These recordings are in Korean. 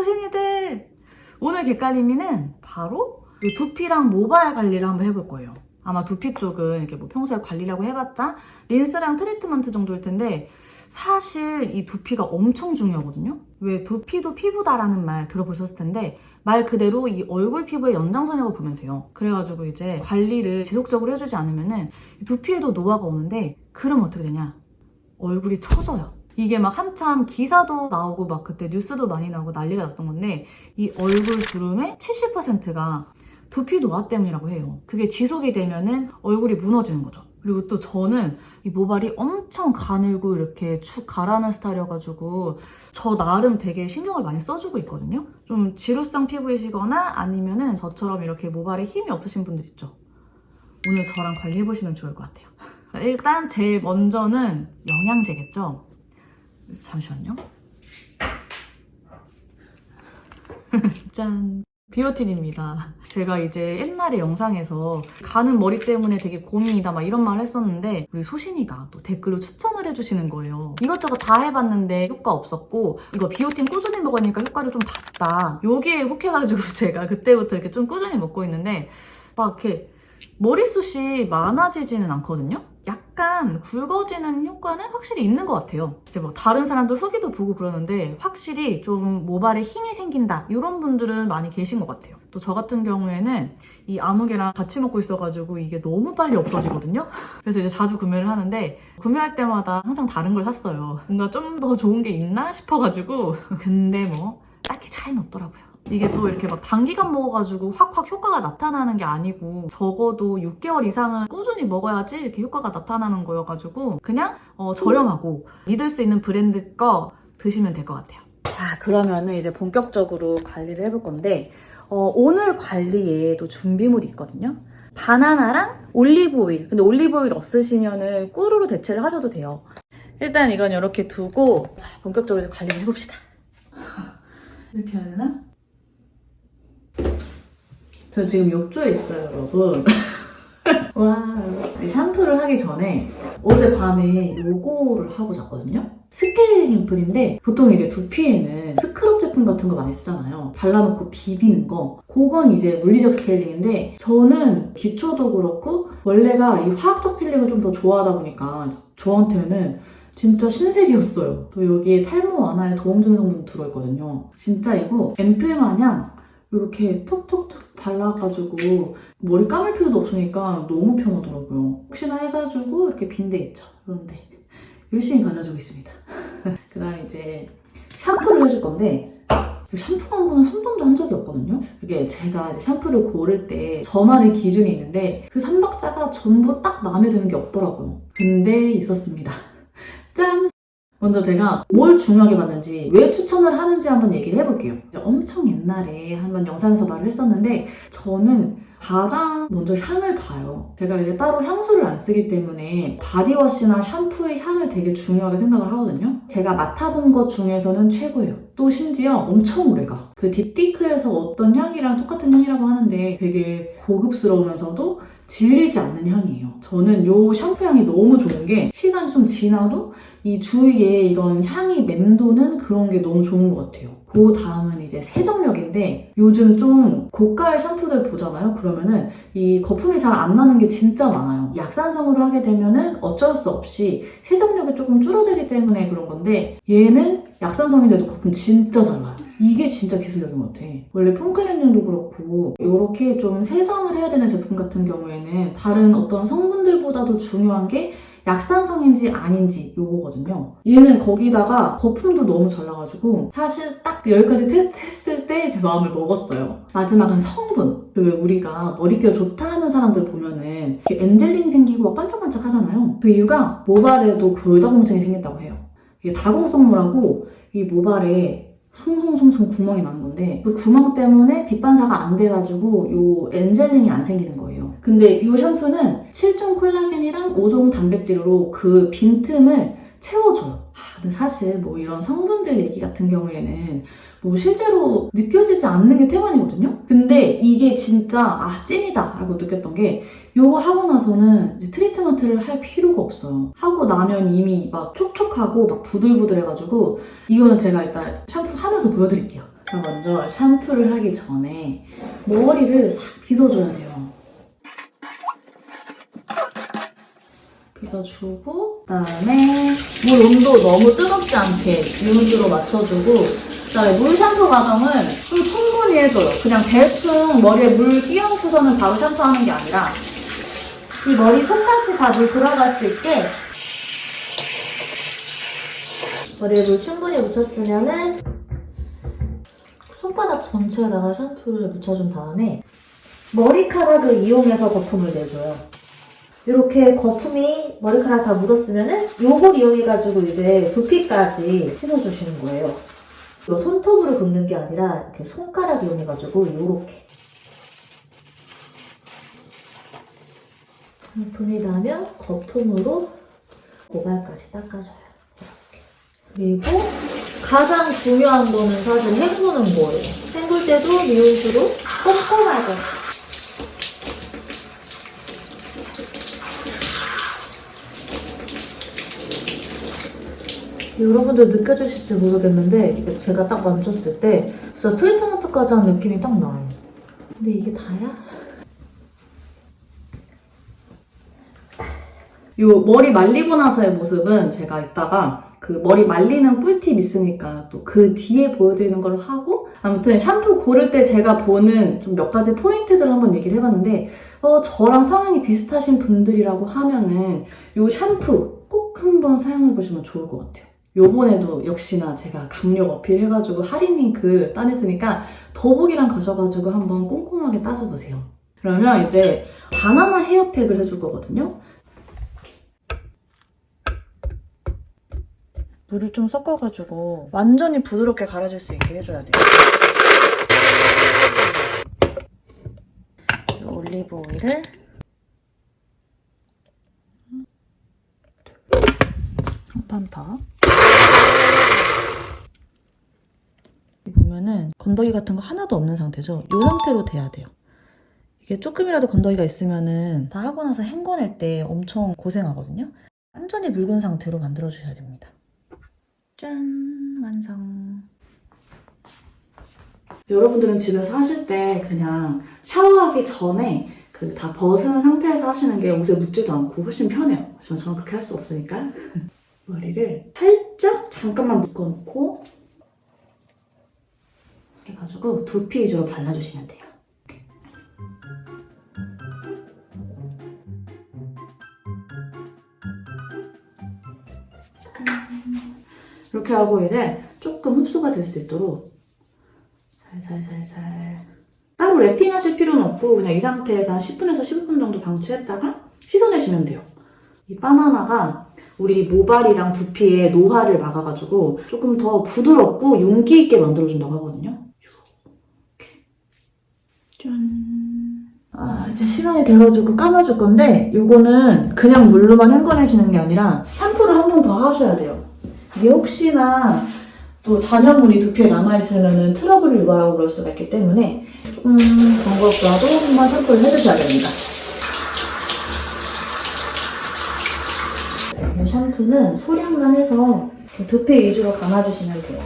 소신이들! 오늘 객갈림이는 바로 이 두피랑 모발 관리를 한번 해볼 거예요. 아마 두피 쪽은 이렇게 뭐 평소에 관리라고 해봤자 린스랑 트리트먼트 정도일 텐데 사실 이 두피가 엄청 중요하거든요. 왜 두피도 피부다라는 말 들어보셨을 텐데 말 그대로 이 얼굴 피부의 연장선이라고 보면 돼요. 그래가지고 이제 관리를 지속적으로 해주지 않으면은 이 두피에도 노화가 오는데 그럼 어떻게 되냐? 얼굴이 처져요. 이게 막 한참 기사도 나오고 막 그때 뉴스도 많이 나오고 난리가 났던 건데 이 얼굴 주름의 70%가 두피 노화 때문이라고 해요. 그게 지속이 되면은 얼굴이 무너지는 거죠. 그리고 또 저는 이 모발이 엄청 가늘고 이렇게 축 가라는 스타일이어가지고 저 나름 되게 신경을 많이 써주고 있거든요. 좀 지루성 피부이시거나 아니면은 저처럼 이렇게 모발에 힘이 없으신 분들 있죠. 오늘 저랑 관리해보시면 좋을 것 같아요. 일단 제일 먼저는 영양제겠죠. 잠시만요. 짠. 비오틴입니다. 제가 이제 옛날에 영상에서 가는 머리 때문에 되게 고민이다 막 이런 말 했었는데 우리 소신이가 또 댓글로 추천을 해주시는 거예요. 이것저것 다 해봤는데 효과 없었고 이거 비오틴 꾸준히 먹으니까 효과를 좀 봤다. 여기에 혹해가지고 제가 그때부터 이렇게 좀 꾸준히 먹고 있는데 막 이렇게 머리숱이 많아지지는 않거든요? 약간 굵어지는 효과는 확실히 있는 것 같아요. 이제 뭐 다른 사람들 후기도 보고 그러는데 확실히 좀 모발에 힘이 생긴다 이런 분들은 많이 계신 것 같아요. 또 저 같은 경우에는 이 아무개랑 같이 먹고 있어가지고 이게 너무 빨리 없어지거든요. 그래서 이제 자주 구매를 하는데 구매할 때마다 항상 다른 걸 샀어요. 뭔가 좀 더 좋은 게 있나 싶어가지고 근데 뭐 딱히 차이는 없더라고요. 이게 또 이렇게 막 단기간 먹어가지고 확확 효과가 나타나는 게 아니고 적어도 6개월 이상은 꾸준히 먹어야지 이렇게 효과가 나타나는 거여가지고 그냥 어, 저렴하고 믿을 수 있는 브랜드 거 드시면 될 것 같아요. 자 그러면은 이제 본격적으로 관리를 해볼 건데 어, 오늘 관리에 또 준비물이 있거든요. 바나나랑 올리브 오일. 근데 올리브 오일 없으시면은 꿀으로 대체를 하셔도 돼요. 일단 이건 이렇게 두고 자, 본격적으로 관리를 해봅시다. 이렇게 해야 되나? 저 지금 욕조에 있어요, 여러분. 와. 이 샴푸를 하기 전에 어젯밤에 요거를 하고 잤거든요? 스케일링 앰플인데 보통 이제 두피에는 스크럽 제품 같은 거 많이 쓰잖아요. 발라놓고 비비는 거. 그건 이제 물리적 스케일링인데 저는 기초도 그렇고 원래가 이 화학적 필링을 좀 더 좋아하다 보니까 저한테는 진짜 신세계였어요. 또 여기에 탈모 완화에 도움 주는 성분 들어있거든요. 진짜 이거 앰플 마냥 이렇게 톡톡톡 발라가지고 머리 감을 필요도 없으니까 너무 편하더라고요. 혹시나 해가지고 이렇게 빈데 있죠. 그런데 열심히 발라주고 있습니다. 그 다음에 이제 샴푸를 해줄 건데 샴푸 광고는 한 번도 한 적이 없거든요. 이게 제가 이제 샴푸를 고를 때 저만의 기준이 있는데 그 3박자가 전부 딱 마음에 드는 게 없더라고요. 근데 있었습니다. 짠! 먼저 제가 뭘 중요하게 봤는지 왜 추천을 하는지 한번 얘기를 해볼게요. 엄청 옛날에 한번 영상에서 말을 했었는데 저는 가장 먼저 향을 봐요. 제가 이제 따로 향수를 안 쓰기 때문에 바디워시나 샴푸의 향을 되게 중요하게 생각을 하거든요. 제가 맡아본 것 중에서는 최고예요. 또 심지어 엄청 오래가. 그 딥티크에서 어떤 향이랑 똑같은 향이라고 하는데 되게 고급스러우면서도 질리지 않는 향이에요. 저는 이 샴푸 향이 너무 좋은 게 시간이 좀 지나도 이 주위에 이런 향이 맴도는 그런 게 너무 좋은 것 같아요. 그 다음은 이제 세정력인데 요즘 좀 고가의 샴푸들 보잖아요. 그러면은 이 거품이 잘 안 나는 게 진짜 많아요. 약산성으로 하게 되면은 어쩔 수 없이 세정력이 조금 줄어들기 때문에 그런 건데 얘는 약산성인데도 거품 진짜 잘 나요. 이게 진짜 기술력인 것 같아. 원래 폼클렌징도 그렇고 이렇게 좀 세정을 해야 되는 제품 같은 경우에는 다른 어떤 성분들보다도 중요한 게 약산성인지 아닌지 요거거든요. 얘는 거기다가 거품도 너무 잘 나가지고 사실 딱 여기까지 테스트했을 때 제 마음을 먹었어요. 마지막은 성분. 그 왜 우리가 머릿결 좋다 하는 사람들 보면은 엔젤링 생기고 막 반짝반짝 하잖아요. 그 이유가 모발에도 골다공증이 생긴다고 해요. 이게 다공성모라고 이 모발에 송송송송 구멍이 나는 건데 그 구멍 때문에 빛 반사가 안 돼가지고 요 엔젤링이 안 생기는 거예요. 근데 이 샴푸는 7종 콜라겐이랑 5종 단백질로 그 빈틈을 채워줘요. 아, 근데 사실 뭐 이런 성분들 얘기 같은 경우에는 뭐 실제로 느껴지지 않는 게 태반이거든요? 근데 이게 진짜 아 찐이다 라고 느꼈던 게 요거 하고 나서는 트리트먼트를 할 필요가 없어요. 하고 나면 이미 막 촉촉하고 막 부들부들해가지고 이거는 제가 일단 샴푸 하면서 보여드릴게요. 자, 먼저 샴푸를 하기 전에 머리를 싹 빗어줘야 돼요. 빗어주고 그다음에 물 온도 너무 뜨겁지 않게 유온수로 맞춰주고 그다음에 물 샴푸 과정을 좀 충분히 해줘요. 그냥 대충 머리에 물 끼얹고서는 바로 샴푸하는 게 아니라 이 머리 손까지 다 물 들어갈 수 있게 머리에 물 충분히 묻혔으면은 손바닥 전체에다가 샴푸를 묻혀준 다음에 머리카락을 이용해서 거품을 내줘요. 이렇게 거품이 머리카락 다 묻었으면은 요걸 이용해가지고 이제 두피까지 씻어주시는 거예요. 요 손톱으로 긁는 게 아니라 이렇게 손가락 이용해가지고 요렇게 거품이 나면 거품으로 모발까지 닦아줘요. 이렇게. 그리고 가장 중요한 거는 사실 헹구는 거예요. 헹굴 때도 미온수로 꼼꼼하게 여러분들 느껴지실지 모르겠는데 제가 딱 만졌을 때 진짜 트리트먼트까지 한 느낌이 딱 나요. 근데 이게 다야? 요 머리 말리고 나서의 모습은 제가 이따가 그 머리 말리는 꿀팁 있으니까 또 그 뒤에 보여드리는 걸로 하고 아무튼 샴푸 고를 때 제가 보는 좀 몇 가지 포인트들 한번 얘기를 해봤는데 어 저랑 성향이 비슷하신 분들이라고 하면은 요 샴푸 꼭 한번 사용해 보시면 좋을 것 같아요. 요번에도 역시나 제가 강력 어필해가지고 할인 링크 따냈으니까 더보기랑 가셔가지고 한번 꼼꼼하게 따져보세요. 그러면 이제 바나나 헤어팩을 해줄 거거든요. 물을 좀 섞어가지고 완전히 부드럽게 갈아질 수 있게 해줘야 돼요. 올리브 오일을 한번 더. 보면은 건더기 같은 거 하나도 없는 상태죠. 이 상태로 돼야 돼요. 이게 조금이라도 건더기가 있으면은 다 하고 나서 헹궈낼 때 엄청 고생하거든요. 완전히 묽은 상태로 만들어 주셔야 됩니다. 짠! 완성. 여러분들은 집에서 하실 때 그냥 샤워하기 전에 그 다 벗은 상태에서 하시는 게 옷에 묻지도 않고 훨씬 편해요. 저는 그렇게 할 수 없으니까 머리를 살짝 잠깐만 묶어놓고 해가지고 두피 위주로 발라주시면 돼요. 이렇게 하고 이제 조금 흡수가 될 수 있도록 살살살살 따로 랩핑하실 필요는 없고 그냥 이 상태에서 한 10분에서 15분 정도 방치했다가 씻어내시면 돼요. 이 바나나가 우리 모발이랑 두피에 노화를 막아가지고 조금 더 부드럽고 윤기 있게 만들어준다고 하거든요. 짠. 아, 이제 시간이 돼가지고 감아줄 건데, 요거는 그냥 물로만 헹궈내시는 게 아니라 샴푸를 한 번 더 하셔야 돼요. 이게 혹시나 또 잔여물이 두피에 남아있으면 트러블을 유발하고 그럴 수가 있기 때문에 조금 번거롭더라도 한번 샴푸를 해주셔야 됩니다. 네, 샴푸는 소량만 해서 두피 위주로 감아주시면 돼요.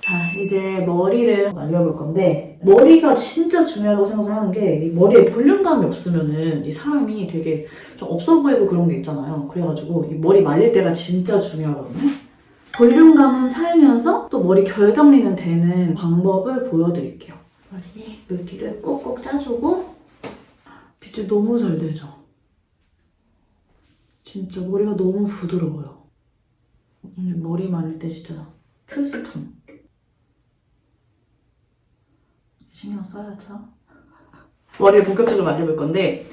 자, 이제 머리를 말려볼 건데, 머리가 진짜 중요하다고 생각을 하는 게, 이 머리에 볼륨감이 없으면은 이 사람이 되게 좀 없어 보이고 그런 게 있잖아요. 그래가지고 이 머리 말릴 때가 진짜 중요하거든요. 볼륨감은 살면서 또 머리 결 정리는 되는 방법을 보여드릴게요. 머리에 물기를 꼭꼭 짜주고, 빛이 너무 잘 되죠? 진짜 머리가 너무 부드러워요. 음, 머리 말릴 때 진짜 필수품. 신경 써야죠. 머리를 본격적으로 말려볼 건데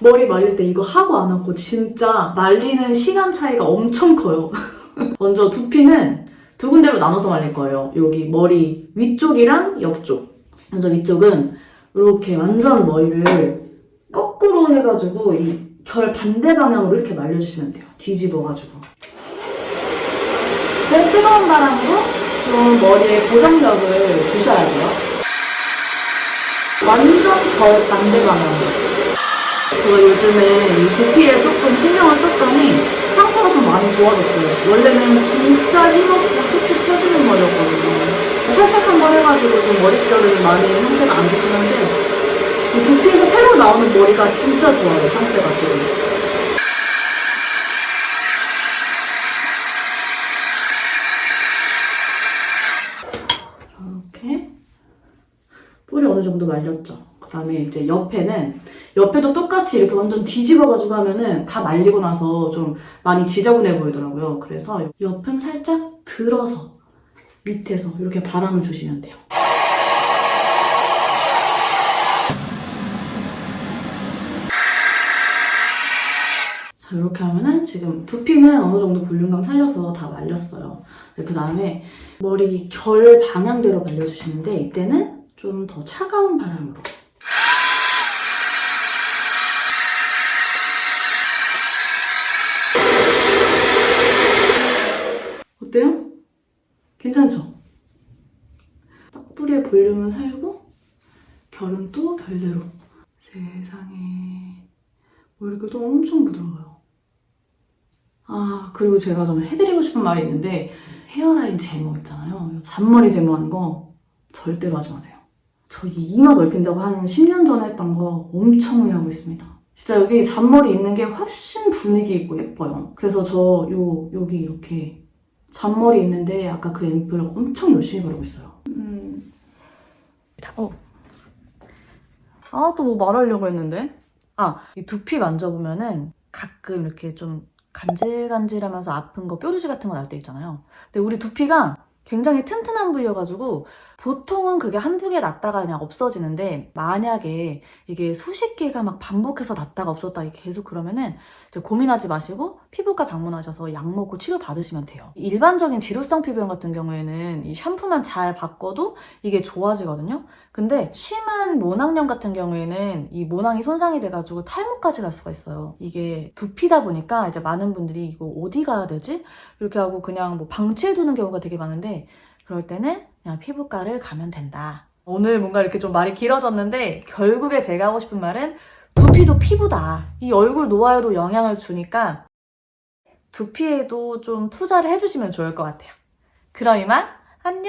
머리 말릴 때 이거 하고 안 하고 진짜 말리는 시간 차이가 엄청 커요. 먼저 두피는 두 군데로 나눠서 말릴 거예요. 여기 머리 위쪽이랑 옆쪽. 먼저 위쪽은 이렇게 완전 머리를 거꾸로 해가지고 이 결 반대 방향으로 이렇게 말려주시면 돼요. 뒤집어가지고. 제일 뜨거운 바람으로 좀 머리에 고정력을 주셔야 돼요. 완전 덜 반대 방향으로. 제가 요즘에 이 두피에 조금 신경을 썼더니 상태가 좀 많이 좋아졌어요. 원래는 진짜 힘없고 툭툭 쳐지는 머리였거든요. 살짝 한번 해가지고 좀 머릿결이 많이 상태가 안 좋긴 한데 이 두피에서 새로 나오는 머리가 진짜 좋아요, 상태가 지금. 이렇게 뿌리 어느 정도 말렸죠. 그 다음에 이제 옆에는 옆에도 똑같이 이렇게 완전 뒤집어가지고 하면은 다 말리고 나서 좀 많이 지저분해 보이더라고요. 그래서 옆은 살짝 들어서 밑에서 이렇게 바람을 주시면 돼요. 자, 이렇게 하면은 지금 두피는 어느 정도 볼륨감 살려서 다 말렸어요. 그 다음에 머리 결 방향대로 말려주시는데 이때는 좀 더 차가운 바람으로. 어때요? 괜찮죠? 딱 뿌리의 볼륨은 살고 결은 또 결대로. 세상에 머리결도 엄청 부드러워요. 아 그리고 제가 좀 해드리고 싶은 말이 있는데 헤어라인 제모 있잖아요. 잔머리 제모하는 거 절대로 하지 마세요. 저이 이마 넓힌다고 한 10년 전에 했던 거 엄청 후회하고 있습니다. 진짜 여기 잔머리 있는 게 훨씬 분위기 있고 예뻐요. 그래서 저 요, 여기 이렇게 잔머리 있는데 아까 그 앰플 엄청 열심히 바르고 있어요. 음. 어. 아, 또 뭐 말하려고 했는데? 아, 이 두피 만져보면은 가끔 이렇게 좀 간질간질하면서 아픈 거, 뾰루지 같은 거 날 때 있잖아요. 근데 우리 두피가 굉장히 튼튼한 부위여가지고 보통은 그게 한두 개 났다가 그냥 없어지는데 만약에 이게 수십 개가 막 반복해서 났다가 없었다 계속 그러면은 고민하지 마시고 피부과 방문하셔서 약 먹고 치료 받으시면 돼요. 일반적인 지루성 피부염 같은 경우에는 이 샴푸만 잘 바꿔도 이게 좋아지거든요. 근데 심한 모낭염 같은 경우에는 이 모낭이 손상이 돼가지고 탈모까지 갈 수가 있어요. 이게 두피다 보니까 이제 많은 분들이 이거 어디 가야 되지? 이렇게 하고 그냥 뭐 방치해두는 경우가 되게 많은데 그럴 때는 그냥 피부과를 가면 된다. 오늘 뭔가 이렇게 좀 말이 길어졌는데 결국에 제가 하고 싶은 말은 두피도 피부다. 이 얼굴 노화에도 영향을 주니까 두피에도 좀 투자를 해주시면 좋을 것 같아요. 그럼 이만 안녕!